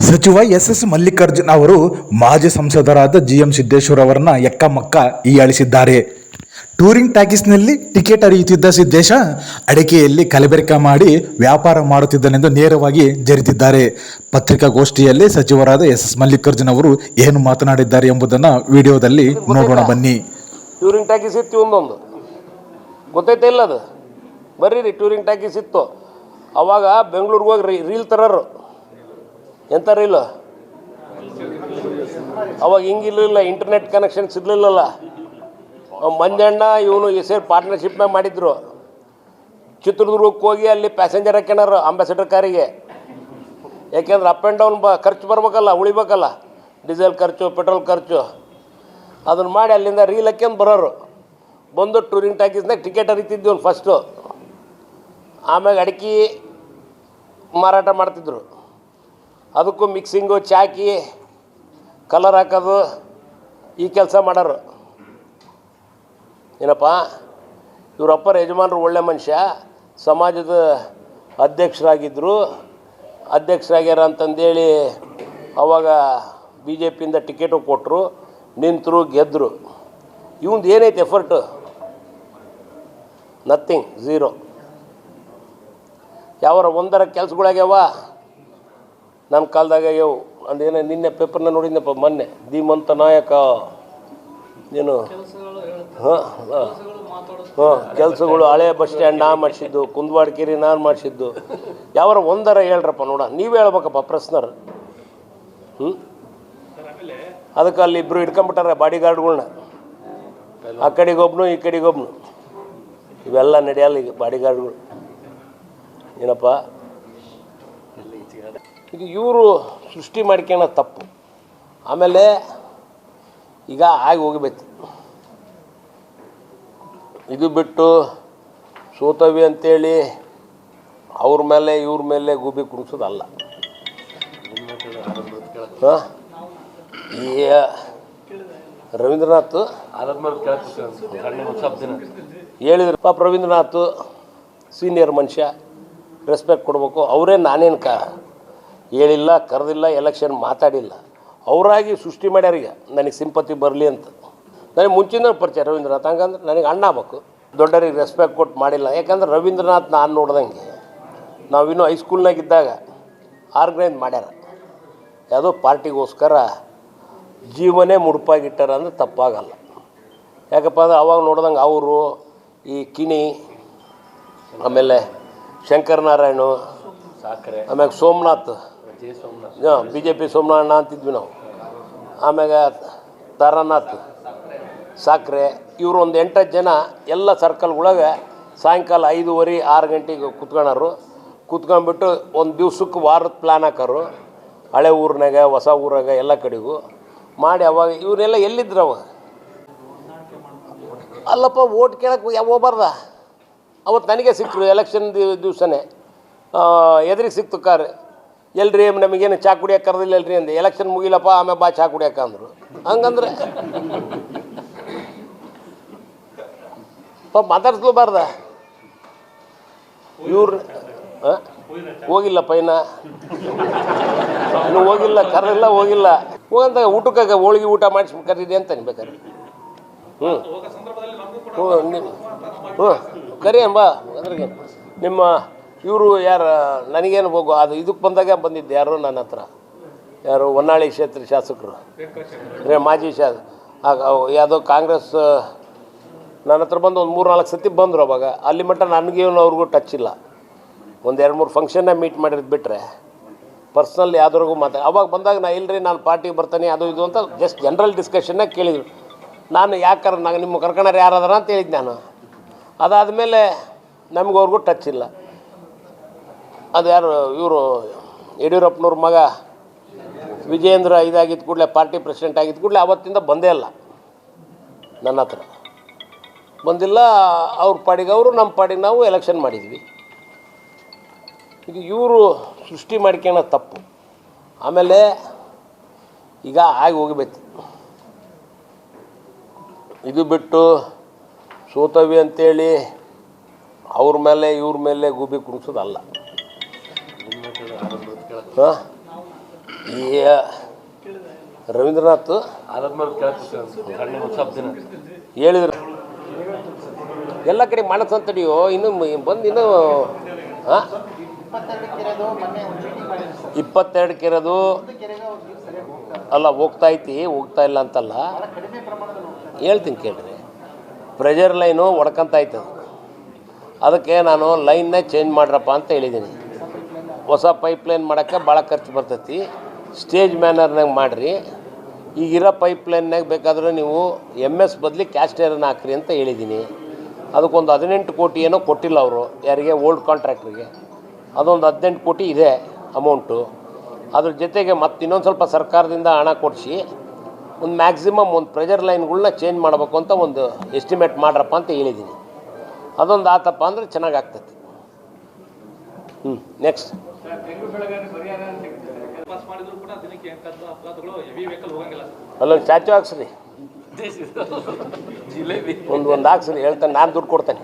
ಸಚಿವ S S Mallikarjun ಅವರು ಮಾಜಿ ಸಂಸದರಾದ ಜಿ ಎಂ ಸಿದ್ದೇಶ್ವರ್ ಅವರನ್ನ ಎಕ್ಕಮಕ್ಕ ಹೀಯಾಳಿಸಿದ್ದಾರೆ. ಟೂರಿಂಗ್ ಟ್ಯಾಕಿಸ್ನಲ್ಲಿ ಟಿಕೆಟ್ ಅರಿಯುತ್ತಿದ್ದ ಸಿದ್ದೇಶ ಅಡಿಕೆಯಲ್ಲಿ ಕಲಬೆರಕೆ ಮಾಡಿ ವ್ಯಾಪಾರ ಮಾಡುತ್ತಿದ್ದನೆಂದು ನೇರವಾಗಿ ಜರಿದಿದ್ದಾರೆ ಪತ್ರಿಕಾಗೋಷ್ಠಿಯಲ್ಲಿ ಸಚಿವರಾದ ಎಸ್ ಎಸ್ ಮಲ್ಲಿಕಾರ್ಜುನ್ ಅವರು ಏನು ಮಾತನಾಡಿದ್ದಾರೆ ಎಂಬುದನ್ನು ವಿಡಿಯೋದಲ್ಲಿ ನೋಡೋಣ ಬನ್ನಿ. ಟೂರಿಂಗ್ ಟ್ಯಾಕಿಸ್ ಇತ್ತು ಒಂದೊಂದು. ಗೊತ್ತೈತೆ ಇಲ್ಲ ಅದು? ಬರ್ರಿ, ಟೂರಿಂಗ್ ಟ್ಯಾಕಿಸ್ ಇತ್ತು. ಅವಾಗ ಬೆಂಗಳೂರಿಗೆ ಹೋಗಿ ರೀಲ್ ತರೋರು. ಎಂಥ ಇಲ್ಲ ಅವಾಗ ಹಿಂಗಿರ್ಲಿಲ್ಲ ಇಂಟರ್ನೆಟ್ ಕನೆಕ್ಷನ್ ಇರಲಿಲ್ಲಲ್ಲ ಮಂಜಣ್ಣ ಇವನು ಸೇರಿ ಪಾರ್ಟ್ನರ್ಶಿಪ್ನಾಗ ಮಾಡಿದ್ರು. ಚಿತ್ರದುರ್ಗಕ್ಕೆ ಹೋಗಿ ಅಲ್ಲಿ ಪ್ಯಾಸೆಂಜರ್ ಹಾಕ್ಯಣರು ಅಂಬಾಸಿಡರ್ ಕಾರಿಗೆ. ಯಾಕೆಂದ್ರೆ ಅಪ್ ಆ್ಯಂಡ್ ಡೌನ್ ಬ ಖರ್ಚು ಬರ್ಬೇಕಲ್ಲ, ಉಳಿಬೇಕಲ್ಲ. ಡೀಸೆಲ್ ಖರ್ಚು ಪೆಟ್ರೋಲ್ ಖರ್ಚು. ಅದನ್ನು ಮಾಡಿ ಅಲ್ಲಿಂದ ರೀಲ್ ಹಾಕ್ಯಂದು ಬರೋರು. ಬಂದು ಟೂರಿಂಗ್ ಟ್ಯಾಕೀಸ್ನಾಗ ಟಿಕೆಟ್ ಹರಿತಿದ್ವಿ ಅವ್ನು ಫಸ್ಟು ಆಮ್ಯಾಗ ಅಡಿಕೆ ಮಾರಾಟ ಮಾಡ್ತಿದ್ರು. ಅದಕ್ಕೂ ಮಿಕ್ಸಿಂಗು ಚಾಕಿ ಕಲರ್ ಹಾಕೋದು, ಈ ಕೆಲಸ ಮಾಡೋರು. ಏನಪ್ಪ ಇವರಪ್ಪರ ಯಜಮಾನರು ಒಳ್ಳೆ ಮನುಷ್ಯ, ಸಮಾಜದ ಅಧ್ಯಕ್ಷರಾಗಿದ್ದರು ಅಧ್ಯಕ್ಷರಾಗ್ಯಾರ ಅಂತಂದೇಳಿ ಅವಾಗ ಬಿ ಜೆ ಪಿಯಿಂದ ಟಿಕೆಟು ಕೊಟ್ಟರು ನಿಂತರು ಗೆದ್ದರು ಇವಂದು ಏನೈತೆ ಎಫರ್ಟು ನಥಿಂಗ್ ಝೀರೋ ಯಾವರ ಒಂದರ ಕೆಲ್ಸಗಳಾಗ್ಯಾವ? ನನ್ನ ಕಾಲದಾಗ ಯೋ, ಅಂದೇನೋ ನಿನ್ನೆ ಪೇಪರ್ನ ನೋಡಿದ್ನಪ್ಪ ಮೊನ್ನೆ. ಧೀಮಂತ ನಾಯಕ, ಏನು? ಹಾಂ ಹಾಂ. ಕೆಲಸಗಳು ಹಳೆ ಬಸ್ ಸ್ಟ್ಯಾಂಡ್ ನಾ ಮಾಡಿಸಿದ್ದು, ಕುಂದವಾಡ್ಕೇರಿ ನಾನು ಮಾಡಿಸಿದ್ದು. ಯಾವಾರ ಒಂದರ ಹೇಳ್ರಪ್ಪ ನೋಡ. ನೀವು ಹೇಳ್ಬೇಕಪ್ಪ ಪ್ರಶ್ನರ್. ಹ್ಞೂ ಅದಕ್ಕೆ ಅಲ್ಲಿ ಇಬ್ಬರು ಹಿಡ್ಕೊಂಬಿಟ್ಟಾರೆ ಬಾಡಿ ಗಾರ್ಡ್ಗಳನ್ನ ಆ ಕಡೆಗೊಬ್ನು, ಈ ಕಡೆಗೊಬ್ನು. ಇವೆಲ್ಲ ನಡೆಯಲ್ಲ ಈಗ ಬಾಡಿ ಗಾರ್ಡ್ಗಳು ಏನಪ್ಪ? ಇದು ಇವರು ಸೃಷ್ಟಿ ಮಾಡ್ಕೊಳ್ಳೋ ತಪ್ಪು. ಆಮೇಲೆ ಈಗ ಆಗಿ ಹೋಗಬೇಕು. ಇದು ಬಿಟ್ಟು ಸೋತವಿ ಅಂತೇಳಿ ಅವ್ರ ಮೇಲೆ, ಇವ್ರ ಮೇಲೆ ಗೂಬಿ ಕುಣಿಸೋದಲ್ಲ. ಈ ರವೀಂದ್ರನಾಥ್ ಹೇಳಿದ್ರು, ಪಾಪ ರವೀಂದ್ರನಾಥ್ ಸೀನಿಯರ್ ಮನುಷ್ಯ ರೆಸ್ಪೆಕ್ಟ್ ಕೊಡಬೇಕು. ಅವರೇ ನಾನೇನು ಕ ಹೇಳಿಲ್ಲ ಕರೆದಿಲ್ಲ ಎಲೆಕ್ಷನ್ ಮಾತಾಡಿಲ್ಲ. ಅವರಾಗಿ ಸೃಷ್ಟಿ ಮಾಡ್ಯಾರೀಗ ನನಗೆ ಸಿಂಪತಿ ಬರಲಿ ಅಂತ. ನನಗೆ ಮುಂಚಿನ ಪರಿಚಯ ರವೀಂದ್ರನಾಥ್. ಹಂಗಂದ್ರೆ ನನಗೆ ಅಣ್ಣ ಆಗ್ಬೇಕು ದೊಡ್ಡರಿಗೆ ರೆಸ್ಪೆಕ್ಟ್ ಕೊಟ್ಟು ಮಾಡಿಲ್ಲ. ಯಾಕಂದ್ರೆ ರವೀಂದ್ರನಾಥ್ ನಾನು ನೋಡ್ದಂಗೆ. ನಾವಿನ್ನೂ ಹೈಸ್ಕೂಲ್ನಾಗಿದ್ದಾಗ ಆರ್ಗನೈಸ್ ಮಾಡ್ಯಾರ. ಯಾವುದೋ ಪಾರ್ಟಿಗೋಸ್ಕರ ಜೀವನೇ ಮುಡುಪಾಗಿಟ್ಟಾರ ಅಂದ್ರೆ ತಪ್ಪಾಗಲ್ಲ. ಯಾಕಪ್ಪ ಅಂದ್ರೆ ಅವಾಗ ನೋಡ್ದಂಗೆ ಅವರು ಈ ಕಿಣಿ ಆಮೇಲೆ ಶಂಕರನಾರಾಯಣ ಸಾಕ್ರೆ. ಆಮ್ಯಾಗ ಸೋಮನಾಥ್. ಹಾಂ ಬಿ ಜೆ ಪಿ ಸೋಮನಾಥ್ ಅಂತಿದ್ವಿ ನಾವು. ಆಮ್ಯಾಗ ತಾರಾನಾಥ್, ಸಾಕ್ರೆ ಇವರು ಒಂದು ಎಂಟತ್ತು ಜನ ಎಲ್ಲ ಸರ್ಕಲ್ಗೊಳಗೆ ಸಾಯಂಕಾಲ ಐದೂವರೆ, ಆರು ಗಂಟೆಗೆ ಕುತ್ಕೊಳ್ಳೋರು ಕುತ್ಕೊಂಡ್ಬಿಟ್ಟು ಒಂದು ದಿವ್ಸಕ್ಕೆ ವಾರದ ಪ್ಲ್ಯಾನ್ ಹಾಕೋರು. ಹಳೆ ಊರಿನಾಗ, ಹೊಸ ಊರಾಗ ಎಲ್ಲ ಕಡೆಗೂ. ಮಾಡಿ ಅವಾಗ ಇವರೆಲ್ಲ ಎಲ್ಲಿದ್ರು ಅವ ಅಲ್ಲಪ್ಪ ಓಟ್ ಕೇಳಕ್ಕೆ ಯಾವ ಹೋಗ್ಬಾರ್ದ? ಅವತ್ತು ನನಗೆ ಸಿಕ್ಕರು ಎಲೆಕ್ಷನ್ ದಿವಸನೇ. ಎದುರಿಗೆ ಸಿಕ್ತು ಕಾರ್. ಎಲ್ರಿ ನಮಗೇನು ಚಾ ಕುಡಿಯೋಕೆ ಕರೆದಿಲ್ಲ ಅಲ್ರಿ ಅಂದೆ. ಎಲೆಕ್ಷನ್ ಮುಗಿಲಪ್ಪ, ಆಮೇಲೆ ಬಾ ಚಾ ಕುಡಿಯೋಕೆ ಅಂದರು. ಹಂಗಂದ್ರೆ ಪಾಪ ಮಾತಾಡ್ಸ್ಲೂಬಾರ್ದ ಬಾರ್ದ ಆ? ಹೋಗಿಲ್ಲಪ್ಪ ಇನ್ನ. ಇನ್ನು ಹೋಗಿಲ್ಲ, ಕರೆದಿಲ್ಲ, ಹೋಗಿಲ್ಲ. ಹೋಗಂತ ಊಟಕ್ಕೆ ಹೋಳಿಗೆ ಊಟ ಮಾಡಿಸಿ ಕರೀರಿ ಅಂತ ಅನ್ಬೇಕಾರೆ. ಹ್ಞೂ ಹ್ಞೂ ಹ್ಞೂ ಕರಿ ಅಂಬ ನಿಮ್ಮ ಇವರು ಯಾರು, ನನಗೇನು ಹೋಗು, ಅದು ಇದಕ್ಕೆ ಬಂದಾಗ ಬಂದಿದ್ದು ಯಾರು ನನ್ನ ಹತ್ರ. ಯಾರು ಹೊನ್ನಾಳಿ ಕ್ಷೇತ್ರ ಶಾಸಕರು. ರೇ ಮಾಜಿ ಶಾ, ಆಗ, ಅವ್ ಯಾವುದೋ ಕಾಂಗ್ರೆಸ್, ನನ್ನ ಹತ್ರ ಬಂದು ಒಂದು ಮೂರು ನಾಲ್ಕು ಸತಿ ಬಂದರು ಅವಾಗ. ಅಲ್ಲಿ ಮಟ್ಟ ನನಗೇನು ಅವ್ರಿಗೂ ಟಚ್ ಇಲ್ಲ. ಒಂದು ಎರಡು ಮೂರು ಫಂಕ್ಷನ್ನ ಮೀಟ್ ಮಾಡಿರೋದು ಬಿಟ್ಟರೆ ಪರ್ಸ್ನಲ್ ಯಾವ್ದ್ರಿಗೂ ಮಾತಾಡಿ, ಅವಾಗ ಬಂದಾಗ ನಾ ಇಲ್ಲರಿ ನಾನು ಪಾರ್ಟಿಗೆ ಬರ್ತಾನೆ, ಅದು ಇದು ಅಂತ ಜಸ್ಟ್ ಜನರಲ್ ಡಿಸ್ಕಷನ್ನಾಗ ಕೇಳಿದರು. ನಾನು ಯಾಕೆ ನಾನು ನಿಮ್ಮ ಕರ್ಕೊಂಡಾರ ಯಾರು ಅದಾರ ಅಂತ ಹೇಳಿದ್ದು ನಾನು. ಅದಾದಮೇಲೆ ನಮಗೆ ಅವ್ರಿಗೂ ಟಚ್ ಇಲ್ಲ. ಅದು ಯಾರು, ಇವರು ಯಡಿಯೂರಪ್ಪನವ್ರ ಮಗ? ವಿಜೇಂದ್ರ ಇದಾಗಿದ್ದ ಕೂಡಲೇ, ಪಾರ್ಟಿ ಪ್ರೆಸಿಡೆಂಟ್ ಆಗಿದ್ದ ಕೂಡಲೇ ಅವತ್ತಿಂದ ಬಂದೇ ಇಲ್ಲ ನನ್ನ ಹತ್ರ. ಬಂದಿಲ್ಲ, ಅವ್ರ ಪಾಡಿಗೆ ಅವರು, ನಮ್ಮ ಪಾಡಿಗೆ ನಾವು ಎಲೆಕ್ಷನ್ ಮಾಡಿದ್ವಿ. ಇದು ಇವರು ಸೃಷ್ಟಿ ಮಾಡ್ಕೊಳ್ಳೋ ತಪ್ಪು. ಆಮೇಲೆ ಈಗ ಆಗಿ ಹೋಗಬೇಕು. ಇದು ಬಿಟ್ಟು ಸೋತವಿ ಅಂತೇಳಿ ಅವ್ರ ಮೇಲೆ, ಇವ್ರ ಮೇಲೆ ಗೂಬಿ ಕುಣಿಸೋದಲ್ಲ ಹಾಂ ಈ ರವೀಂದ್ರನಾಥ್ ಅದಾದ್ಮೇಲೆ ಹೇಳಿದ್ರು. ಎಲ್ಲ ಕಡೆ ಮಾಡಸಂತಡಿಯೋ ಇನ್ನು ಬಂದು ಇನ್ನು ಹಾಂ ಇಪ್ಪತ್ತೆರಡಕ್ಕೆ ಇರೋದು ಅಲ್ಲ ಹೋಗ್ತಾ ಐತಿ ಹೋಗ್ತಾ ಇಲ್ಲ ಅಂತಲ್ಲ. ಹೇಳ್ತೀನಿ ಕೇಳ್ರಿ. ಪ್ರೆಜರ್ ಲೈನು ಹೊಡ್ಕೊಂತ ಐತೆ ಅದಕ್ಕೆ ನಾನು ಲೈನ್ನೇ ಚೇಂಜ್ ಮಾಡ್ರಪ್ಪ ಅಂತ ಹೇಳಿದ್ದೀನಿ. ಹೊಸ ಪೈಪ್ಲೈನ್ ಮಾಡೋಕ್ಕೆ ಭಾಳ ಖರ್ಚು ಬರ್ತೈತಿ. ಸ್ಟೇಜ್ ಮ್ಯಾನರ್ನಾಗ ಮಾಡಿರಿ. ಈಗಿರೋ ಪೈಪ್ಲೈನ್ನಾಗ ಬೇಕಾದರೆ ನೀವು ಎಂ ಎಸ್ ಬದಲಿ ಕ್ಯಾಸ್ಟೇರನ್ನ ಹಾಕ್ರಿ ಅಂತ ಹೇಳಿದ್ದೀನಿ. ಅದಕ್ಕೊಂದು ಹದಿನೆಂಟು ಕೋಟಿ ಏನೋ ಕೊಟ್ಟಿಲ್ಲ ಅವರು, ಯಾರಿಗೆ ಓಲ್ಡ್ ಕಾಂಟ್ರಾಕ್ಟ್ರಿಗೆ. ಅದೊಂದು ಹದಿನೆಂಟು ಕೋಟಿ ಇದೆ ಅಮೌಂಟು. ಅದ್ರ ಜೊತೆಗೆ ಮತ್ತೆ ಇನ್ನೊಂದು ಸ್ವಲ್ಪ ಸರ್ಕಾರದಿಂದ ಹಣ ಕೊಡಿಸಿ, ಒಂದು ಮ್ಯಾಕ್ಸಿಮಮ್ ಒಂದು ಪ್ರೆಜರ್ ಲೈನ್ಗಳನ್ನ ಚೇಂಜ್ ಮಾಡಬೇಕು ಅಂತ ಒಂದು ಎಸ್ಟಿಮೇಟ್ ಮಾಡ್ರಪ್ಪ ಅಂತ ಹೇಳಿದ್ದೀನಿ. ಅದೊಂದು ಆತಪ್ಪ ಅಂದರೆ ಚೆನ್ನಾಗಿ ಆಗ್ತೈತಿ. ಹ್ಞೂ ನೆಕ್ಸ್ಟ್. ಪಾಸ್ ಮಾಡಿದ್ರು ಕೂಡ ದಿನಕ್ಕೆ ಎಂಟತ್ತು ಅಪಘಾತಗಳು ಹೆವಿ ವೆಹಿಕಲ್ ಹೋಗಂಗಿಲ್ಲ. ಅಲ್ಲೊಂದು ಸ್ಟ್ಯಾಚು ಹಾಕ್ಸ್ರಿ. ಜಿಲೇಬಿ. ಒಂದು ಒಂದು ಹಾಕ್ಸ್ರಿ ಹೇಳ್ತಾನೆ ನಾನು ದುಡ್ಡು ಕೊಡ್ತೇನೆ.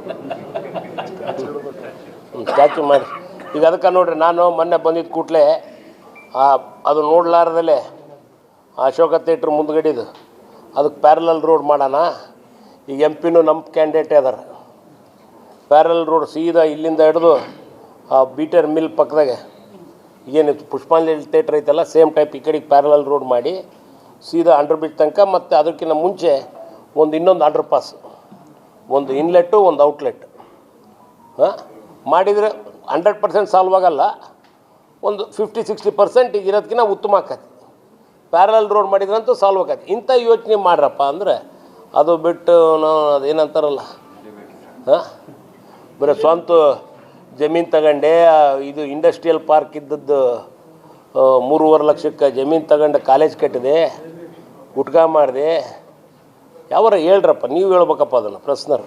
ಒಂದು ಸ್ಟ್ಯಾಚು ಮಾಡಿ. ಈಗ ಅದಕ್ಕೆ ನೋಡ್ರಿ ನಾನು ಮೊನ್ನೆ ಬಂದಿದ್ದ ಕೂಡಲೇ ಅದು ನೋಡ್ಲಾರ್ದಲ್ಲೇ ಅಶೋಕ ಥಿಯೇಟ್ರ್ ಮುಂದ್ಗಡಿದು ಅದಕ್ಕೆ ಪ್ಯಾರಲಲ್ ರೋಡ್ ಮಾಡೋಣ. ಈಗ ಎಂ ಪಿನೂ ನಮ್ಮ ಕ್ಯಾಂಡಿಡೇಟೇ ಅದಾರ. ಪ್ಯಾರಲ್ ರೋಡ್ ಸೀದಾ ಇಲ್ಲಿಂದ ಹಿಡಿದು ಆ ಬೀಟರ್ ಮಿಲ್ ಪಕ್ಕದಾಗೆ ಏನಿತ್ತು? ಪುಷ್ಪಾಂಜಲಿ ಥಿಯೇಟ್ರ್ ಐತಲ್ಲ, ಸೇಮ್ ಟೈಪ್ ಈ ಕಡೆಗೆ ಪ್ಯಾರಲಲ್ ರೋಡ್ ಮಾಡಿ ಸೀದಾ ಅಂಡರ್ ಬ್ರಿಡ್ಜ್ ತನಕ ಮತ್ತು ಅದಕ್ಕಿಂತ ಮುಂಚೆ ಒಂದು ಇನ್ನೊಂದು ಅಂಡರ್ ಪಾಸ್ ಒಂದು ಇನ್ಲೆಟ್ಟು ಒಂದು ಔಟ್ಲೆಟ್ ಹಾಂ? ಮಾಡಿದರೆ ಹಂಡ್ರೆಡ್ ಪರ್ಸೆಂಟ್ ಸಾಲ್ವ್ ಆಗಲ್ಲ. ಒಂದು ಫಿಫ್ಟಿ ಸಿಕ್ಸ್ಟಿ ಪರ್ಸೆಂಟ್ ಈಗ ಇರೋದಕ್ಕಿಂತ ಉತ್ತಮ ಆಕತಿ. ಪ್ಯಾರಲಲ್ ರೋಡ್ ಮಾಡಿದ್ರಂತೂ ಸಾಲ್ವ್ ಆಗತ್ತೆ ಇಂಥ ಯೋಚನೆ ಮಾಡ್ರಪ್ಪ ಅಂದರೆ ಅದು ಬಿಟ್ಟು ನಾವು ಅದೇನಂತಾರಲ್ಲ, ಹಾಂ? ಬರೀ ಸ್ವಂತ ಜಮೀನು ತಗೊಂಡೆ ಇದು ಇಂಡಸ್ಟ್ರಿಯಲ್ ಪಾರ್ಕ್ ಇದ್ದದ್ದು ಮೂರುವರೆ ಲಕ್ಷಕ್ಕೆ ಜಮೀನು ತಗೊಂಡು ಕಾಲೇಜ್ ಕಟ್ಟಿದೆ, ಗುಟ್ಕಾ ಮಾಡಿದೆ. ಯಾವಾರ ಹೇಳ್ರಪ್ಪ, ನೀವು ಹೇಳ್ಬೇಕಪ್ಪ ಅದನ್ನು, ಪ್ರಶ್ನರು.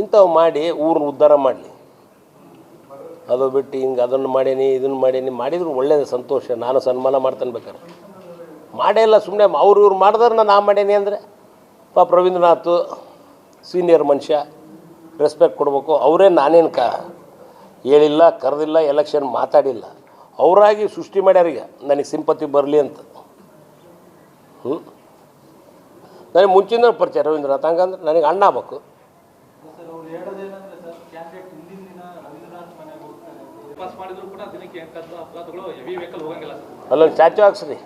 ಇಂಥವು ಮಾಡಿ ಊರನ್ನ ಉದ್ಧಾರ ಮಾಡಲಿ. ಅದು ಬಿಟ್ಟು ಹಿಂಗೆ ಅದನ್ನು ಮಾಡೀನಿ, ಇದನ್ನು ಮಾಡೀನಿ, ಮಾಡಿದ್ರು ಒಳ್ಳೇದು, ಸಂತೋಷ. ನಾನು ಸನ್ಮಾನ ಮಾಡ್ತಾನೆ ಬೇಕಾರೆ ಮಾಡೇ ಇಲ್ಲ ಸುಮ್ಮನೆ ಅವ್ರು ಇವ್ರು ಮಾಡಿದ್ರೆ ನಾ ಮಾಡೇನಿ ಅಂದರೆ, ಪಾಪ ರವೀಂದ್ರನಾಥ್ ಸೀನಿಯರ್ ಮನುಷ್ಯ. ರೆಸ್ಪೆಕ್ಟ್ ಕೊಡಬೇಕು. ಅವರೇ ನಾನೇನು ಕ ಹೇಳಿಲ್ಲ ಕರೆದಿಲ್ಲ ಎಲೆಕ್ಷನ್ ಮಾತಾಡಿಲ್ಲ. ಅವರಾಗಿ ಸೃಷ್ಟಿ ಮಾಡ್ಯಾರೀಗ. ನನಗೆ ಸಿಂಪತಿ ಬರಲಿ ಅಂತ. ಹ್ಞೂ ನನಗೆ ಮುಂಚಿನ ಪರಿಚಯ ರವೀಂದ್ರನಾಥ್. ಹಂಗಂದ್ರೆ ನನಗೆ ಅಣ್ಣ ಆಗ್ಬೇಕು. ಅಲ್ಲೊಂದು ಸ್ಟ್ಯಾಚು ಹಾಕ್ಸ್ರಿ.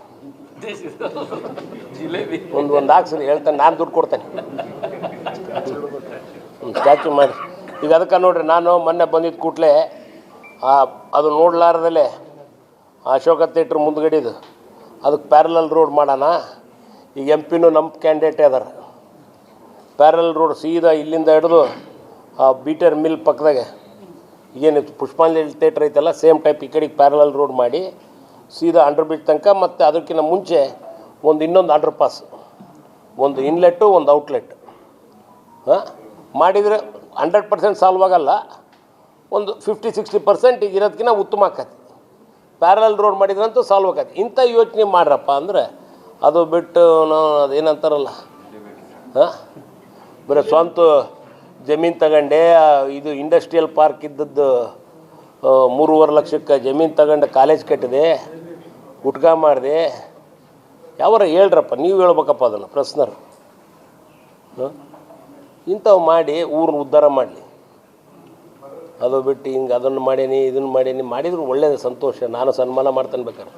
ಒಂದು ಒಂದು ಹಾಕ್ಸ್ರಿ. ಹೇಳ್ತಾನೆ ನಾನು ದುಡ್ಡು ಕೊಡ್ತೇನೆ. ಸ್ಟ್ಯಾಚು ಮಾಡಿ. ಈಗ ಅದಕ್ಕೆ ನೋಡ್ರಿ, ನಾನು ಮೊನ್ನೆ ಬಂದಿದ್ದ ಕೂಡಲೇ ಅದು ನೋಡ್ಲಾರ್ದಲ್ಲೇ ಅಶೋಕ ಥಿಯೇಟ್ರ್ ಮುಂದ್ಗಡಿದು, ಅದಕ್ಕೆ ಪ್ಯಾರಲಲ್ ರೋಡ್ ಮಾಡೋಣ. ಈಗ ಎಂ ಪಿನೂ ನಮ್ಮ ಕ್ಯಾಂಡಿಡೇಟೇ ಅದಾರ. ಪ್ಯಾರಲ್ ರೋಡ್ ಸೀದಾ ಇಲ್ಲಿಂದ ಹಿಡಿದು, ಆ ಬೀಟರ್ ಮಿಲ್ ಪಕ್ಕದಾಗೆ ಏನಿತ್ತು ಪುಷ್ಪಾಂಜಲಿ ಥಿಯೇಟ್ರ್ ಐತಲ್ಲ ಸೇಮ್ ಟೈಪ್ ಈ ಕಡೆಗೆ ಪ್ಯಾರಲಲ್ ರೋಡ್ ಮಾಡಿ, ಸೀದಾ ಅಂಡರ್ ಬ್ರಿಡ್ಜ್ ತನಕ ಮತ್ತು ಅದಕ್ಕಿಂತ ಮುಂಚೆ ಒಂದು ಇನ್ನೊಂದು ಅಂಡರ್ ಪಾಸ್ ಒಂದು ಇನ್ಲೆಟ್ಟು ಒಂದು ಔಟ್ಲೆಟ್ ಹಾಂ? ಮಾಡಿದರೆ ಹಂಡ್ರೆಡ್ ಪರ್ಸೆಂಟ್ ಸಾಲ್ವ್ ಆಗಲ್ಲ. ಒಂದು ಫಿಫ್ಟಿ ಸಿಕ್ಸ್ಟಿ ಪರ್ಸೆಂಟ್ ಇರೋದಕ್ಕಿಂತ ಉತ್ತಮ ಆಕತಿ. ಪ್ಯಾರಲ್ ರೋಡ್ ಮಾಡಿದ್ರಂತೂ ಸಾಲ್ವ್ ಆಕತಿ. ಇಂಥ ಯೋಚನೆ ಮಾಡ್ರಪ್ಪ ಅಂದರೆ ಅದು ಬಿಟ್ಟು ನಾವು ಅದೇನಂತಾರಲ್ಲ ಹಾಂ? ಬರೀ ಸ್ವಂತ ಜಮೀನು ತಗೊಂಡೆ ಇದು ಇಂಡಸ್ಟ್ರಿಯಲ್ ಪಾರ್ಕ್ ಇದ್ದದ್ದು ಮೂರುವರೆ ಲಕ್ಷಕ್ಕೆ ಜಮೀನು ತಗೊಂಡು ಕಾಲೇಜ್ ಕಟ್ಟಿದೆ, ಗುಟ್ಕಾ ಮಾಡಿದೆ. ಯಾವಾರ ಹೇಳ್ರಪ್ಪ, ನೀವು ಹೇಳ್ಬೇಕಪ್ಪ ಅದನ್ನು, ಪ್ರಶ್ನರು. ಹಾಂ? ಇಂಥವು ಮಾಡಿ ಊರನ್ನ ಉದ್ಧಾರ ಮಾಡಲಿ. ಅದು ಬಿಟ್ಟು ಹಿಂಗೆ ಅದನ್ನು ಮಾಡೇನಿ, ಇದನ್ನು ಮಾಡೇನಿ, ಮಾಡಿದ್ರು ಒಳ್ಳೆಯದು ಸಂತೋಷ. ನಾನು ಸನ್ಮಾನ ಮಾಡ್ತಾನೆ ಬೇಕಾರೆ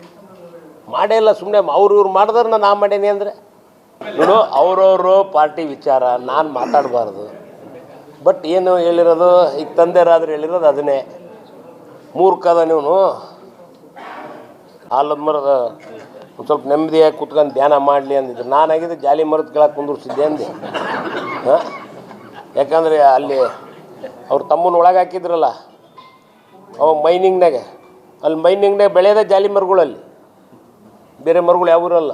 ಮಾಡೇ ಇಲ್ಲ ಸುಮ್ಮನೆ ಅವ್ರು ಇವ್ರು ಮಾಡಿದ್ರೆ ನಾನು ಮಾಡೇನಿ ಅಂದರೆ. ನೋಡು, ಅವರವರು ಪಾರ್ಟಿ ವಿಚಾರ, ನಾನು ಮಾತಾಡಬಾರ್ದು. ಬಟ್ ಏನು ಹೇಳಿರೋದು, ಈಗ ತಂದೆರಾದ್ರೆ ಹೇಳಿರೋದು ಅದನ್ನೇ. ಮೂರ್ಖದ ನೀವು ಆಲದ ಮರದ, ಒಂದು ಸ್ವಲ್ಪ ನೆಮ್ಮದಿಯಾಗಿ ಕುತ್ಕೊಂಡು ಧ್ಯಾನ ಮಾಡಲಿ ಅಂದಿದ್ರು. ನಾನಾಗಿದ್ದೆ ಜಾಲಿ ಮರದ ಕೆಳಗೆ ಕುಂದಿರ್ಸಿದ್ದೆ ಅಂದೆ. ಹಾಂ? ಯಾಕಂದರೆ ಅಲ್ಲಿ ಅವ್ರ ತಮ್ಮನ ಒಳಗೆ ಹಾಕಿದ್ರಲ್ಲ, ಅವ ಮೈನಿಂಗ್ನಾಗೆ ಅಲ್ಲಿ ಮೈನಿಂಗ್ನಾಗ ಬೆಳೆಯೋದೇ ಜಾಲಿ ಮರಗಳಲ್ಲಿ ಬೇರೆ ಮರಗಳು ಯಾವ ಇರಲ್ಲ